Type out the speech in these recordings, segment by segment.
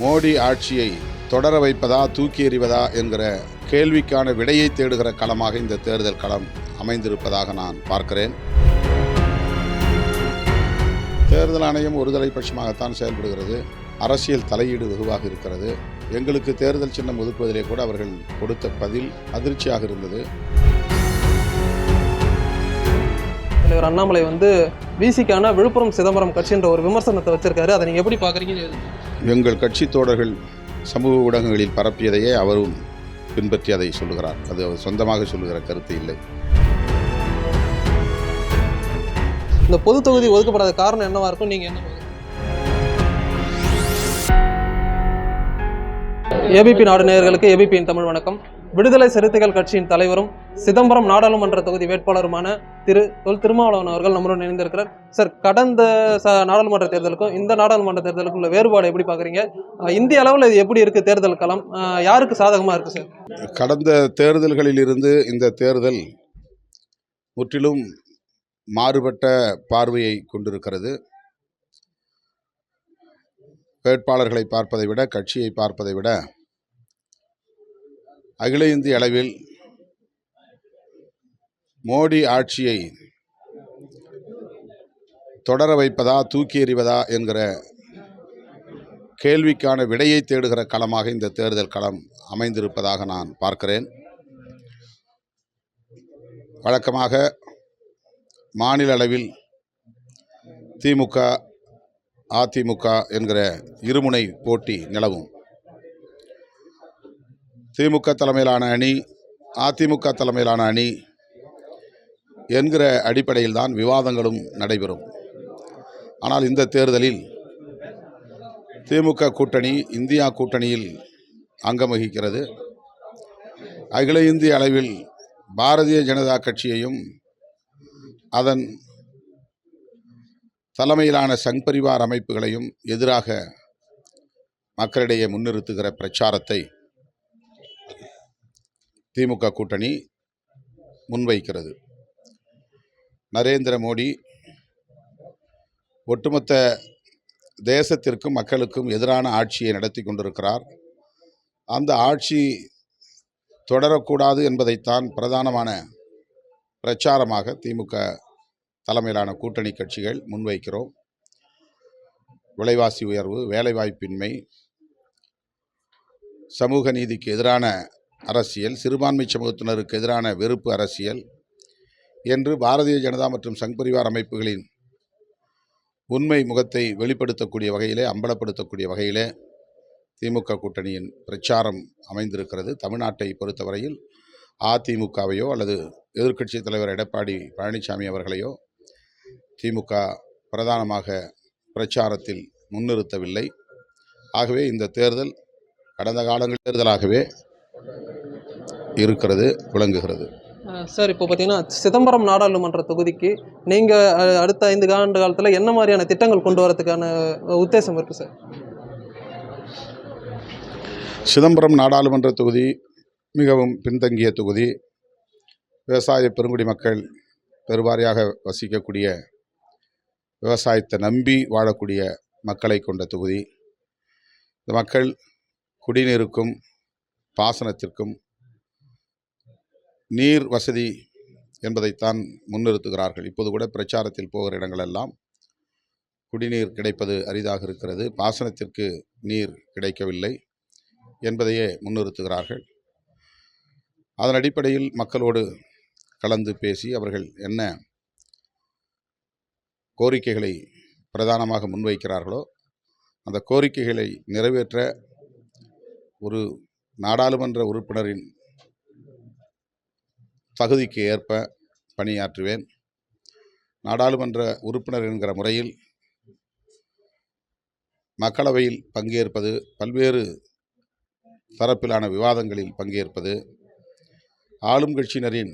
மோடி ஆட்சியை தொடர வைப்பதா தூக்கி எறிவதா என்கிற கேள்விக்கான விடையை தேடுகிற களமாக இந்த தேர்தல் களம் அமைந்திருப்பதாக நான் பார்க்கிறேன். தேர்தல் ஆணையம் ஒருதலை பட்சமாகத்தான் செயல்படுகிறது. அரசியல் தலையீடு வெகுவாக இருக்கிறது. எங்களுக்கு தேர்தல் சின்னம் ஒதுக்குவதிலே கூட அவர்கள் கொடுத்த பதில் அதிர்ச்சியாக இருந்தது. தலைவர் அண்ணாமலை வந்து விசிக்கான விழுப்புரம் சிதம்பரம் கட்சின்ற ஒரு விமர்சனத்தை வச்சிருக்காரு. அதை நீங்க எப்படி பாக்குறீங்க எங்கள் கட்சி தோழர்கள் சமூக ஊடகங்களில் பரப்பியதையே அவரும் பின்பற்றி அதை சொல்லுகிறார். அது அவர் சொந்தமாக சொல்லுகிற கருத்து இல்லை. இந்த பொது தொகுதி ஒதுக்கப்படாத காரணம் என்னவா இருக்கும்? நீங்க என்ன ஏபிபி நாடு நேயர்களுக்கு ஏபிபியின் தமிழ் வணக்கம். விடுதலை சிறுத்தைகள் கட்சியின் தலைவரும் சிதம்பரம் நாடாளுமன்ற தொகுதி வேட்பாளருமான திரு தொல் திருமாவளவன் அவர்கள் நம்மளுடன் இணைந்திருக்கிறார். சார் கடந்த ச நாடாளுமன்ற தேர்தலுக்கும் இந்த நாடாளுமன்ற தேர்தலுக்கும் உள்ள வேறுபாடு எப்படி பார்க்குறீங்க? இந்திய அளவில் இது எப்படி இருக்கு தேர்தல் களம்? யாருக்கு சாதகமாக இருக்கு சார்? கடந்த தேர்தல்களிலிருந்து இந்த தேர்தல் முற்றிலும் மாறுபட்ட பார்வையை கொண்டிருக்கிறது. வேட்பாளர்களை பார்ப்பதை விட கட்சியை பார்ப்பதை விட அகில இந்திய அளவில் மோடி ஆட்சியை தொடர வைப்பதா தூக்கி எறிவதா என்கிற கேள்விக்கான விடையை தேடுகிற களமாக இந்த தேர்தல் களம் அமைந்திருப்பதாக நான் பார்க்கிறேன். வழக்கமாக மாநில அளவில் திமுக அதிமுக என்கிற இருமுனை போட்டி நிலவும். திமுக தலைமையிலான அணி அதிமுக தலைமையிலான அணி என்கிற அடிப்படையில் தான் விவாதங்களும் நடைபெறும். ஆனால் இந்த தேர்தலில் திமுக கூட்டணி இந்தியா கூட்டணியில் அங்கம் வகிக்கிறது. அகில இந்திய அளவில் பாரதிய ஜனதா கட்சியையும் அதன் தலைமையிலான சங் பரிவார் அமைப்புகளையும் எதிராக மக்களிடையே முன்னிறுத்துகிற பிரச்சாரத்தை திமுக கூட்டணி முன்வைக்கிறது. நரேந்திர மோடி ஒட்டுமொத்த தேசத்திற்கும் மக்களுக்கும் எதிரான ஆட்சியை நடத்தி கொண்டிருக்கிறார். அந்த ஆட்சி தொடரக்கூடாது என்பதைத்தான் பிரதானமான பிரச்சாரமாக திமுக தலைமையிலான கூட்டணி கட்சிகள் முன்வைக்கிறோம். விலைவாசி உயர்வு வேலைவாய்ப்பின்மை சமூக நீதிக்கு எதிரான அரசியல் சிறுபான்மை சமூகத்தினருக்கு எதிரான வெறுப்பு அரசியல் என்று பாரதிய ஜனதா மற்றும் சங் பரிவார் அமைப்புகளின் உண்மை முகத்தை வெளிப்படுத்தக்கூடிய வகையிலே அம்பலப்படுத்தக்கூடிய வகையிலே திமுக கூட்டணியின் பிரச்சாரம் அமைந்திருக்கிறது. தமிழ்நாட்டை பொறுத்தவரையில் அதிமுகவையோ அல்லது எதிர்க்கட்சித் தலைவர் எடப்பாடி பழனிசாமி அவர்களையோ திமுக பிரதானமாக பிரச்சாரத்தில் முன்னிறுத்தவில்லை. ஆகவே இந்த தேர்தல் கடந்த காலங்கள் தேர்தலாகவே இருக்கிறது விளங்குகிறது. சார் இப்போ பார்த்தீங்கன்னா சிதம்பரம் நாடாளுமன்ற தொகுதிக்கு நீங்கள் அடுத்த ஐந்து ஆண்டு காலத்தில் என்ன மாதிரியான திட்டங்கள் கொண்டு வரதுக்கான உத்தேசம் இருக்குது சார்? சிதம்பரம் நாடாளுமன்ற தொகுதி மிகவும் பின்தங்கிய தொகுதி. விவசாய பெருங்குடி மக்கள் பெருவாரியாக வசிக்கக்கூடிய விவசாயத்தை நம்பி வாழக்கூடிய மக்களை கொண்ட தொகுதி. இந்த மக்கள் குடிநீருக்கும் பாசனத்திற்கும் நீர் வசதி என்பதைத்தான் முன்னிறுத்துகிறார்கள். இப்போது கூட பிரச்சாரத்தில் போகிற இடங்களெல்லாம் குடிநீர் கிடைப்பது அரிதாக இருக்கிறது. பாசனத்திற்கு நீர் கிடைக்கவில்லை என்பதையே முன்னிறுத்துகிறார்கள். அதன் அடிப்படையில் மக்களோடு கலந்து பேசி அவர்கள் என்ன கோரிக்கைகளை பிரதானமாக முன்வைக்கிறார்களோ அந்த கோரிக்கைகளை நிறைவேற்ற ஒரு நாடாளுமன்ற உறுப்பினரின் தகுதிக்கு ஏற்ப பணியாற்றுவேன். நாடாளுமன்ற உறுப்பினர் என்கிற முறையில் மக்களவையில் பங்கேற்பது பல்வேறு தரப்பிலான விவாதங்களில் பங்கேற்பது ஆளும் கட்சியினரின்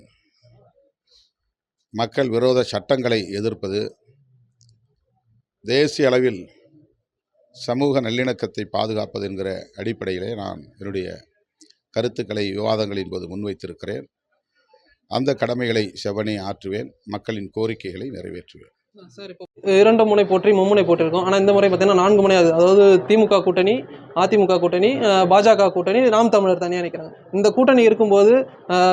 மக்கள் விரோத சட்டங்களை எதிர்ப்பது தேசிய அளவில் சமூக நல்லிணக்கத்தை பாதுகாப்பது என்கிற அடிப்படையிலே நான் என்னுடைய கருத்துக்களை விவாதங்களின் போது முன்வைத்திருக்கிறேன். அந்த கடமைகளை செவனே ஆற்றுவேன் மக்களின் கோரிக்கைகளை நிறைவேற்றுவேன். சார் இப்போ இரண்டு முனை போற்றி மும்முனை போட்டிருக்கோம் ஆனால் இந்த முறை பார்த்தீங்கன்னா நான்கு முனை ஆகுது அதாவது திமுக கூட்டணி அதிமுக கூட்டணி பாஜக கூட்டணி நாம் தமிழர் தனியாக நிற்கிறாங்க இந்த கூட்டணி இருக்கும்போது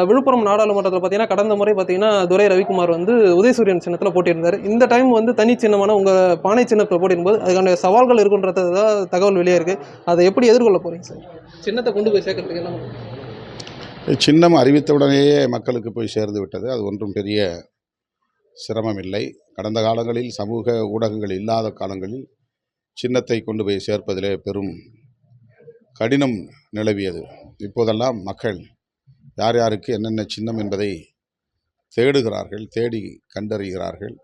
விழுப்புரம் நாடாளுமன்றத்தில் பார்த்தீங்கன்னா கடந்த முறை பார்த்தீங்கன்னா துரை ரவிக்குமார் வந்து உதயசூரியன் சின்னத்தில் போட்டியிருந்தார். இந்த டைம் வந்து தனி சின்னமான உங்கள் பானை சின்னத்தில் போட்டிருக்கும்போது அதுக்கான சவால்கள் இருக்குன்றது தான் தகவல் வெளியே இருக்குது அதை எப்படி எதிர்கொள்ள போகிறீங்க சார்? சின்னத்தை கொண்டு போய் சேர்க்கறதுக்கு என்ன? சின்னம் அறிவித்தவுடனேயே மக்களுக்கு போய் சேர்ந்து விட்டது. அது ஒன்றும் பெரிய சிரமம் இல்லை கடந்த காலங்களில் சமூக ஊடகங்கள் இல்லாத காலங்களில் சின்னத்தை கொண்டு போய் சேர்ப்பதிலே பெரும் கடினம் நிலவியது. இப்போதெல்லாம் மக்கள் யார் யாருக்கு என்னென்ன சின்னம் என்பதை தேடுகிறார்கள் தேடி கண்டறிகிறார்கள்.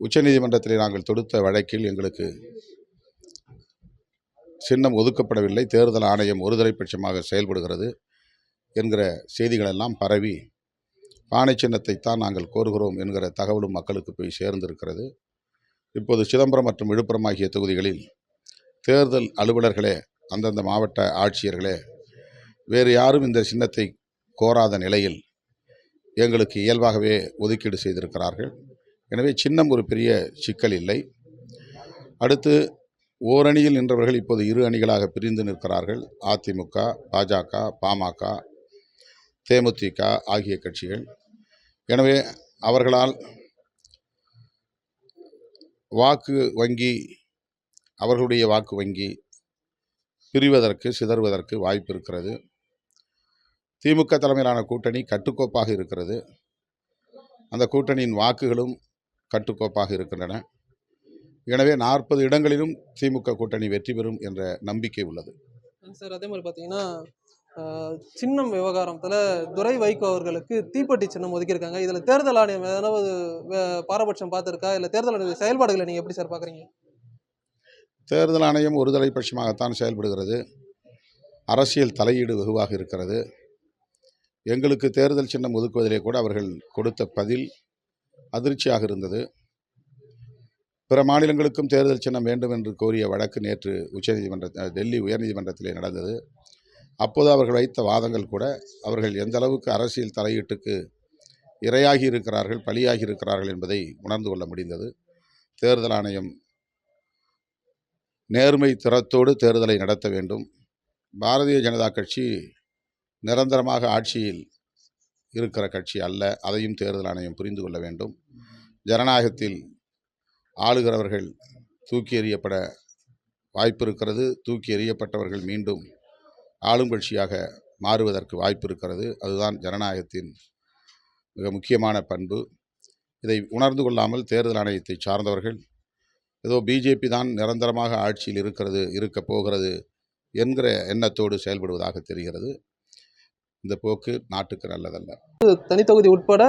உச்சநீதிமன்றத்தில் நாங்கள் தொடுத்த வழக்கில் எங்களுக்கு சின்னம் ஒதுக்கப்படவில்லை. தேர்தல் ஆணையம் ஒருதலைப்பட்சமாக செயல்படுகிறது. என்கிற செய்திகளெல்லாம் பரவி பானை சின்னத்தைத்தான் நாங்கள் கோருகிறோம் என்கிற தகவலும் மக்களுக்கு போய் சேர்ந்திருக்கிறது. இப்போது சிதம்பரம் மற்றும் விழுப்புரம் ஆகிய தொகுதிகளில் தேர்தல் அலுவலர்களே அந்தந்த மாவட்ட ஆட்சியர்களே வேறு யாரும் இந்த சின்னத்தை கோராத நிலையில் எங்களுக்கு இயல்பாகவே ஒதுக்கீடு செய்திருக்கிறார்கள். எனவே சின்னம் ஒரு பெரிய சிக்கல் இல்லை. அடுத்து ஓரணியில் நின்றவர்கள் இப்போது இரு அணிகளாக பிரிந்து நிற்கிறார்கள். அதிமுக பாஜக பாமக தேமுதிக ஆகிய கட்சிகள். எனவே அவர்களால் வாக்கு வங்கி அவர்களுடைய வாக்கு வங்கி பிரிவதற்கு சிதறுவதற்கு வாய்ப்பு இருக்கிறது. திமுக தலைமையிலான கூட்டணி கட்டுக்கோப்பாக இருக்கிறது. அந்த கூட்டணியின் வாக்குகளும் கட்டுக்கோப்பாக இருக்கின்றன. எனவே நாற்பது இடங்களிலும் திமுக கூட்டணி வெற்றி பெறும் என்ற நம்பிக்கை உள்ளது. சார் அதே மாதிரி பார்த்தீங்கன்னா சின்னம் விவகாரத்தில் துரை வைகோ அவர்களுக்கு தீப்பெட்டி சின்னம் ஒதுக்கியிருக்காங்க. இதில் தேர்தல் ஆணையம் ஏதாவது பாரபட்சம் பார்த்துருக்கா? இல்லை தேர்தல் ஆணைய செயல்பாடுகளை நீங்கள் எப்படி சார் பார்க்குறீங்க? தேர்தல் ஆணையம் ஒருதலைப்பட்சமாகத்தான் செயல்படுகிறது. அரசியல் தலையீடு வெகுவாக இருக்கிறது. எங்களுக்கு தேர்தல் சின்னம் ஒதுக்குவதிலே கூட அவர்கள் கொடுத்த பதில் அதிர்ச்சியாக இருந்தது. பிற மாநிலங்களுக்கும் தேர்தல் சின்னம் வேண்டும் என்று கோரிய வழக்கு நேற்று உச்சநீதிமன்ற டெல்லி உயர்நீதிமன்றத்திலே நடந்தது. அப்போது அவர்கள் வைத்த வாதங்கள் கூட அவர்கள் எந்த அளவுக்கு அரசியல் தலையீட்டுக்கு இரையாகி இருக்கிறார்கள் பலியாகி இருக்கிறார்கள் என்பதை உணர்ந்து கொள்ள முடிந்தது. தேர்தல் ஆணையம் நேர்மை திறத்தோடு தேர்தலை நடத்த வேண்டும். பாரதிய ஜனதா கட்சி நிரந்தரமாக ஆட்சியில் இருக்கிற கட்சி அல்ல. அதையும் தேர்தல் ஆணையம் புரிந்து கொள்ள வேண்டும். ஜனநாயகத்தில் ஆளுகிறவர்கள் தூக்கி எறியப்பட வாய்ப்பு இருக்கிறது. தூக்கி எறியப்பட்டவர்கள் மீண்டும் ஆளும் கட்சியாக மாறுவதற்கு வாய்ப்பு இருக்கிறது. அதுதான் ஜனநாயகத்தின் மிக முக்கியமான பண்பு. இதை உணர்ந்து கொள்ளாமல் தேர்தல் ஆணையத்தை சார்ந்தவர்கள் ஏதோ பிஜேபி தான் நிரந்தரமாக ஆட்சியில் இருக்கிறது இருக்கப் போகிறது என்கிற எண்ணத்தோடு செயல்படுவதாக தெரிகிறது. இந்த போக்கு நாட்டுக்கு நல்லதல்ல. தனித்தொகுதி உட்பட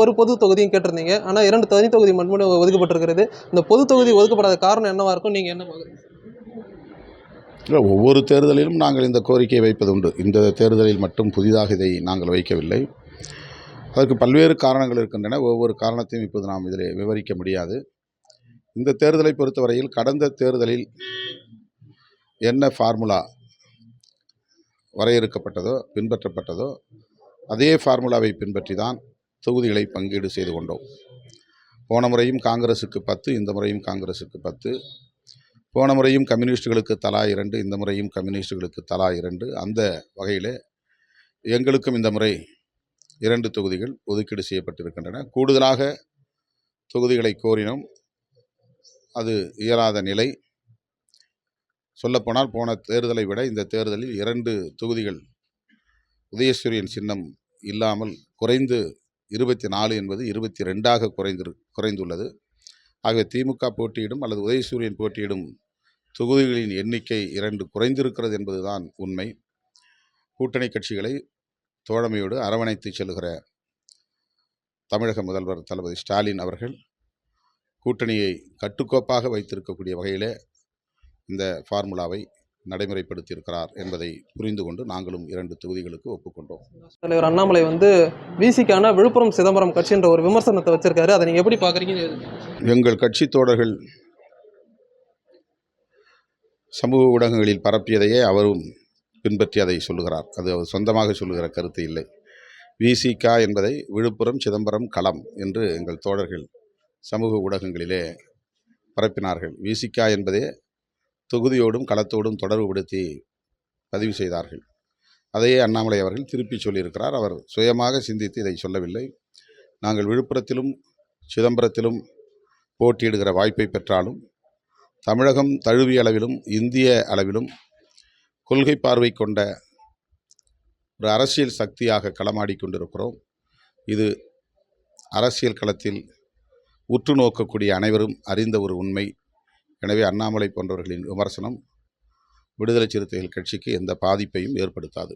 ஒரு பொது தொகுதியும் கேட்டிருந்தீங்க. ஆனால் இரண்டு தனித்தொகுதி மட்டுமே ஒதுக்கப்பட்டிருக்கிறது. இந்த பொது தொகுதி ஒதுக்கப்படாத காரணம் என்னவாக இருக்கும்? நீங்கள் என்ன பார்க்குறீங்க இல்லை ஒவ்வொரு தேர்தலிலும் நாங்கள் இந்த கோரிக்கையை வைப்பது உண்டு. இந்த தேர்தலில் மட்டும் புதிதாக இதை நாங்கள் வைக்கவில்லை. அதற்கு பல்வேறு காரணங்கள் இருக்கின்றன. ஒவ்வொரு காரணத்தையும் இப்போது நாம் இதில் விவரிக்க முடியாது. இந்த தேர்தலை பொறுத்தவரையில் கடந்த தேர்தலில் என்ன ஃபார்முலா வரையறுக்கப்பட்டதோ பின்பற்றப்பட்டதோ அதே ஃபார்முலாவை பின்பற்றி தான் தொகுதிகளை பங்கீடு செய்து கொண்டோம். போன முறையும் காங்கிரஸுக்கு பத்து இந்த முறையும் காங்கிரஸுக்கு பத்து. போன முறையும் கம்யூனிஸ்டுகளுக்கு தலா இரண்டு இந்த முறையும் கம்யூனிஸ்டுகளுக்கு தலா இரண்டு. அந்த வகையில் எங்களுக்கும் இந்த முறை இரண்டு தொகுதிகள் ஒதுக்கீடு செய்யப்பட்டிருக்கின்றன. கூடுதலாக தொகுதிகளை கோரினோம். அது இயலாத நிலை. சொல்லப்போனால் போன தேர்தலை விட இந்த தேர்தலில் இரண்டு தொகுதிகள் உதயசூரியன் சின்னம் இல்லாமல் குறைந்து இருபத்தி நாலு என்பது இருபத்தி ரெண்டாக குறைந்து குறைந்துள்ளது. ஆகவே திமுக போட்டியிடும் அல்லது உதயசூரியன் போட்டியிடும் தொகுதிகளின் எண்ணிக்கை இரண்டு குறைந்திருக்கிறது என்பதுதான் உண்மை. கூட்டணி கட்சிகளை தோழமையோடு அரவணைத்து செல்கிற தமிழக முதல்வர் தளபதி ஸ்டாலின் அவர்கள் கூட்டணியை கட்டுக்கோப்பாக வைத்திருக்கக்கூடிய வகையிலே இந்த ஃபார்முலாவை நடைமுறைப்படுத்தியிருக்கிறார் என்பதை புரிந்து கொண்டு நாங்களும் இரண்டு தொகுதிகளுக்கு ஒப்புக்கொண்டோம். தலைவர் அண்ணாமலை வந்து விசிக்கான விழுப்புரம் சிதம்பரம் கட்சின்ற ஒரு விமர்சனத்தை வச்சிருக்காரு. அதை நீங்கள் எப்படி பார்க்குறீங்க? எங்கள் கட்சி தோழர்கள் சமூக ஊடகங்களில் பரப்பியதையே அவரும் பின்பற்றி அதை சொல்லுகிறார். அது அவர் சொந்தமாக சொல்லுகிற கருத்து இல்லை. விசிகா என்பதை விழுப்புரம் சிதம்பரம் களம் என்று எங்கள் தோழர்கள் சமூக ஊடகங்களிலே பரப்பினார்கள். விசிகா என்பதே தொகுதியோடும் களத்தோடும் தொடர்புபடுத்தி பதிவு செய்தார்கள். அதையே அண்ணாமலை அவர்கள் திருப்பி சொல்லியிருக்கிறார். அவர் சுயமாக சிந்தித்து இதை சொல்லவில்லை. நாங்கள் விழுப்புரத்திலும் சிதம்பரத்திலும் போட்டியிடுகிற வாய்ப்பை பெற்றாலும் தமிழகம் தழுவிய அளவிலும் இந்திய அளவிலும் கொள்கை பார்வை கொண்ட ஒரு அரசியல் சக்தியாக களமாடி கொண்டிருக்கிறோம். இது அரசியல் களத்தில் உற்று நோக்கக்கூடிய அனைவரும் அறிந்த ஒரு உண்மை. எனவே அண்ணாமலை போன்றவர்களின் விமர்சனம் விடுதலை சிறுத்தைகள் கட்சிக்கு எந்த பாதிப்பையும் ஏற்படுத்தாது.